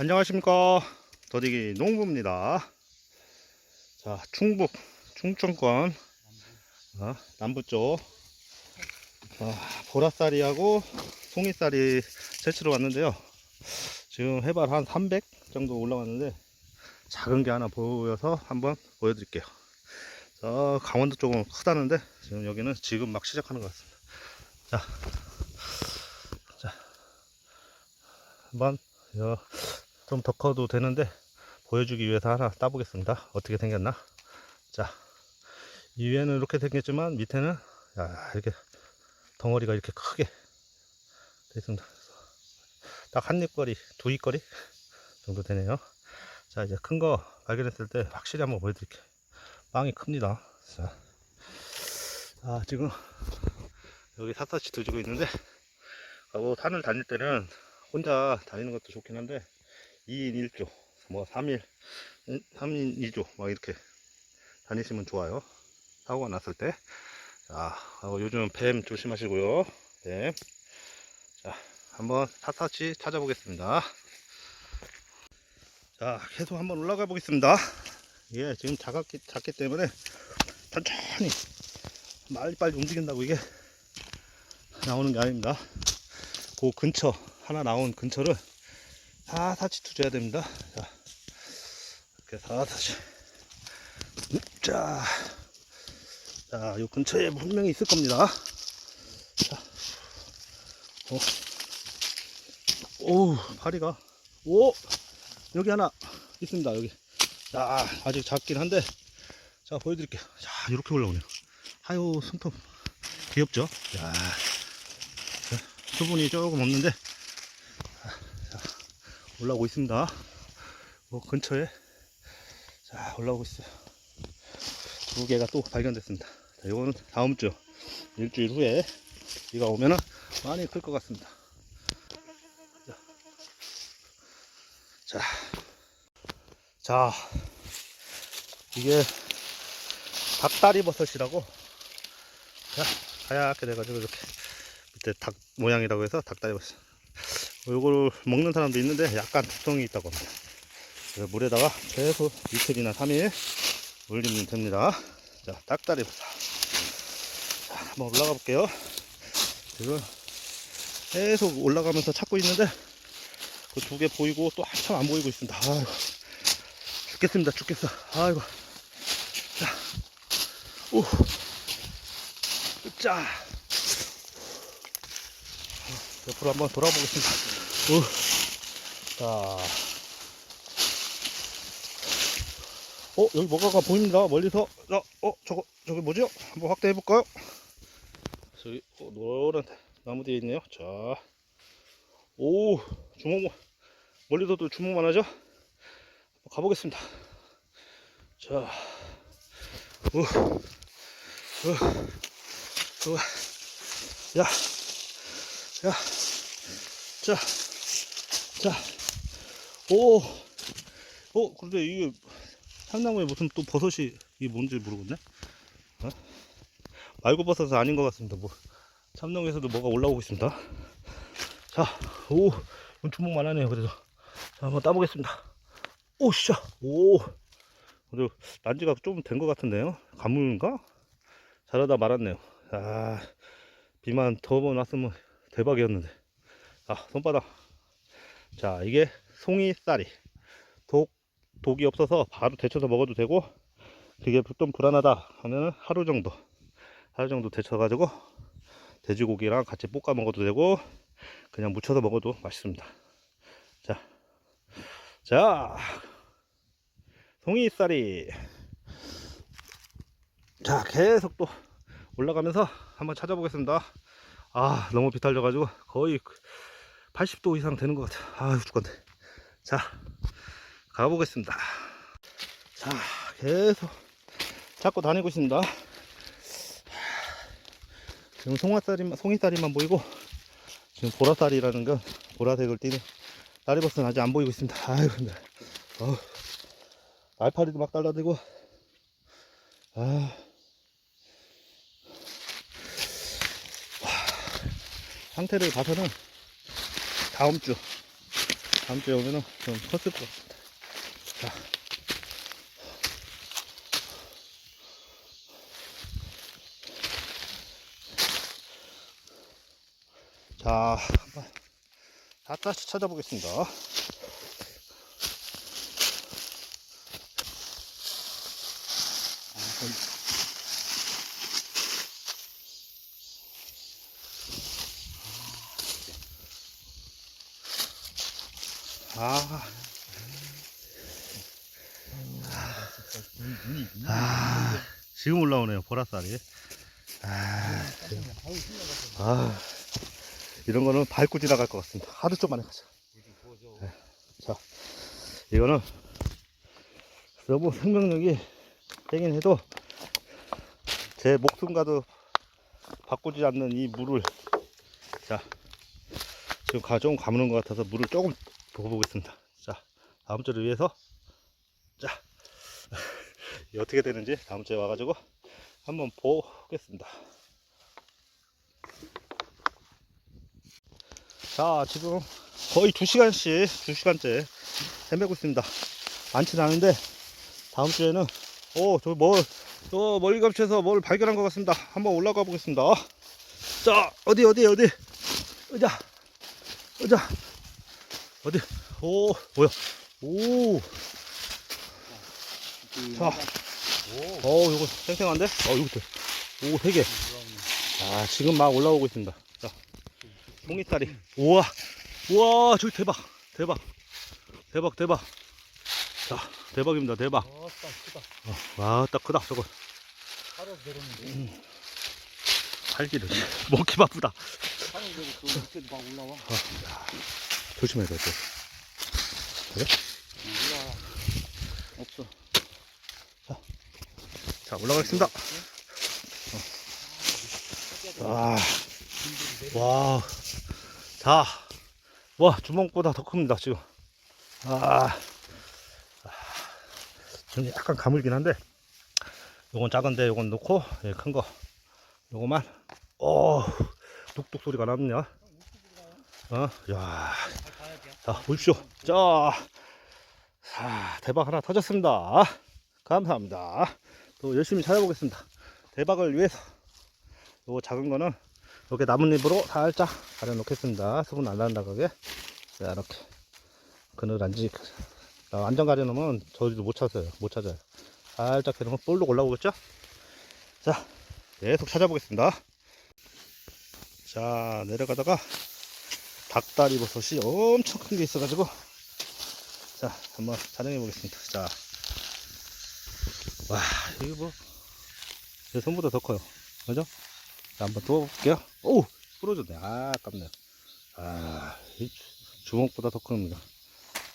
안녕하십니까. 더디기 농부입니다. 자 충북 충청권 어, 남부 쪽 자, 보라쌀이하고 송이쌀이 채취로 왔는데요. 지금 해발 한 300 정도 올라왔는데 작은 게 하나 보여서 한번 보여드릴게요. 저 강원도 쪽은 크다는데 지금 여기는 지금 막 시작하는 것 같습니다. 자, 자 한번 요 좀 더 커도 되는데 보여주기 위해서 하나 따보겠습니다. 어떻게 생겼나? 자, 이 위에는 이렇게 생겼지만 밑에는 야, 이렇게 덩어리가 이렇게 크게 돼 있습니다. 딱 한 입거리, 두 입거리 정도 되네요. 자, 이제 큰 거 발견했을 때 확실히 한번 보여드릴게요. 빵이 큽니다. 자, 아, 지금 여기 샅샅이 두지고 있는데 뭐 산을 다닐 때는 혼자 다니는 것도 좋긴 한데 2인 1조, 뭐 3일, 3인 2조, 막 이렇게 다니시면 좋아요. 사고가 났을 때. 자, 어, 요즘 뱀 조심하시고요. 뱀. 자, 한번 샅샅이 찾아보겠습니다. 자, 계속 한번 올라가 보겠습니다. 예, 지금 작았기, 작기 때문에 천천히 빨리빨리 움직인다고 이게 나오는 게 아닙니다. 그 근처, 하나 나온 근처를 사사치 투줘야 됩니다. 자, 이렇게 사사치. 자, 자, 요 근처에 분명히 있을 겁니다. 자, 어. 오, 파리가. 오, 여기 하나 있습니다. 여기. 자, 아직 작긴 한데, 자, 보여드릴게요. 자, 이렇게 올라오네요. 아유, 손톱. 귀엽죠? 야, 수분이 조금 없는데, 올라오고 있습니다. 뭐 근처에 자 올라오고 있어요. 두 개가 또 발견됐습니다. 자, 이거는 다음 주 일주일 후에 비가 오면은 많이 클 것 같습니다. 자, 자, 자, 이게 닭다리 버섯이라고 자, 하얗게 돼가지고 이렇게 밑에 닭 모양이라고 해서 닭다리 버섯. 이걸 먹는 사람도 있는데 약간 독성이 있다고 합니다. 물에다가 계속 이틀이나 3일 올리면 됩니다. 자, 닭다리 버섯. 자, 한번 올라가 볼게요. 지금 계속 올라가면서 찾고 있는데 그 두 개 보이고 또 한참 안 보이고 있습니다. 아이고, 죽겠습니다. 죽겠어. 아이고. 자, 오. 자. 옆으로 한번 돌아보겠습니다. 오. 자. 어, 여기 뭐가가 보입니다. 멀리서. 자, 어, 저거, 저기 뭐죠? 한번 확대해 볼까요? 저기, 어, 노란 나무 뒤에 있네요. 자. 오, 주먹, 멀리서도 주먹만 하죠? 가보겠습니다. 자. 오, 오, 오, 야. 야, 자, 자, 오, 어, 근데 이게 상나무에 무슨 또 버섯이 이게 뭔지 모르겠네. 어? 말고버섯은 아닌 것 같습니다. 뭐 참농에서도 뭐가 올라오고 있습니다. 자, 오, 주먹만 하네요. 그래도 자, 한번 따보겠습니다. 오, 씨, 오, 그래도 난지가 좀 된 것 같은데요. 가물인가? 잘하다 말았네요. 아, 비만 더 났으면 대박이었는데. 아 손바닥. 자 이게 송이쌀이. 독 독이 없어서 바로 데쳐서 먹어도 되고 그게 좀 불안하다 하면 하루 정도 하루 정도 데쳐 가지고 돼지고기랑 같이 볶아 먹어도 되고 그냥 무쳐서 먹어도 맛있습니다. 자, 자 송이쌀이. 자 계속 또 올라가면서 한번 찾아보겠습니다 아 너무 비탈져가지고 거의 80도 이상 되는 것 같아. 아유 죽겠네 자 가보겠습니다. 자 계속 찾고 다니고 있습니다. 지금 송화살이 송이살이만 보이고 지금 보라살이라는 건 보라색을 띠는 다리버스는 아직 안 보이고 있습니다. 아유 근데. 어우, 알파리도 막 달라들고. 아 상태를 봐서는 다음 주 다음 주에 오면은 좀 컸을 것 같습니다. 자. 자, 한번 다 다시 찾아보겠습니다. 아, 아, 지금 올라오네요, 보라쌀이. 아, 아, 이런 거는 밟고 지나갈 것 같습니다. 하루 좀 만에 가자. 네. 자, 이거는 너무 생명력이 세긴 해도 제 목숨과도 바꾸지 않는 이 물을 자 지금 가 조금 가무는 것 같아서 물을 조금 부어보겠습니다. 자 다음 주를 위해서 자 어떻게 되는지 다음 주에 와가지고 한번 보겠습니다. 자 지금 거의 2시간씩 2시간째 헤매고 있습니다. 많진 않은데 다음 주에는 오 저 뭘, 저 멀리 감치에서 뭘 발견한 것 같습니다. 한번 올라가 보겠습니다. 자 어디 어디 어디 의자 의자 어디 오 뭐야 오 자. 어, 요거 쌩쌩한데? 어, 요것도. 오, 세 개. 아, 지금 막 올라오고 있습니다. 자, 송이살이. 우와, 우와, 저기 대박, 대박, 대박, 대박. 자, 대박입니다, 대박. 어따 크다. 어, 와, 딱 크다, 저거. 하루 내렸는데. 살기를. 먹기 바쁘다. 하루 내려 그 밑에도 막 올라와. 조심해야 돼, 또. 올라와. 없어. 자, 올라가겠습니다. 아, 와, 자, 와, 주먹보다 더 큽니다, 지금. 아, 지금 약간 가물긴 한데, 요건 작은데, 요건 넣고, 예, 큰 거, 요거만, 오, 뚝뚝 소리가 나느냐? 어, 야, 자, 보십시오. 자, 자, 대박 하나 터졌습니다. 감사합니다. 또 열심히 찾아보겠습니다. 대박을 위해서. 요 작은 거는 이렇게 나뭇잎으로 살짝 가려 놓겠습니다. 수분 안 난다하게 자, 이렇게. 그늘 안지, 어, 안전 가려 놓으면 저희도 못 찾아요. 못 찾아요. 살짝 해놓으면 볼록 올라오겠죠? 자, 계속 찾아보겠습니다. 자, 내려가다가 닭다리 버섯이 엄청 큰 게 있어가지고 자, 한번 촬영해 보겠습니다. 자, 와, 이거 뭐, 제 손보다 더 커요. 그죠? 자, 한번 두어볼게요. 오! 부러졌네. 아, 아깝네요. 아, 주먹보다 더 큽니다.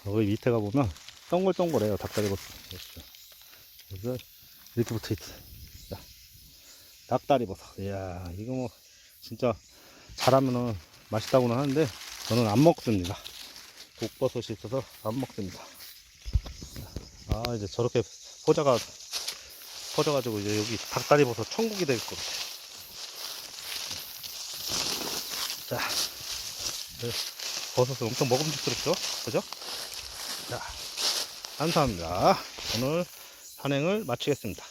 여기 밑에 가 보면 동글동글해요. 닭다리 버섯. 그래서 이렇게 붙어 있지. 자, 닭다리 버섯. 이야, 이거 뭐, 진짜 잘하면은 맛있다고는 하는데, 저는 안 먹습니다. 독버섯이 있어서 안 먹습니다. 아, 이제 저렇게 포자가 퍼져가지고 이제 여기 닭다리 버섯 천국이 될것 같아. 자, 네, 버섯은 엄청 먹음직스럽죠? 그죠? 자, 감사합니다. 오늘 산행을 마치겠습니다.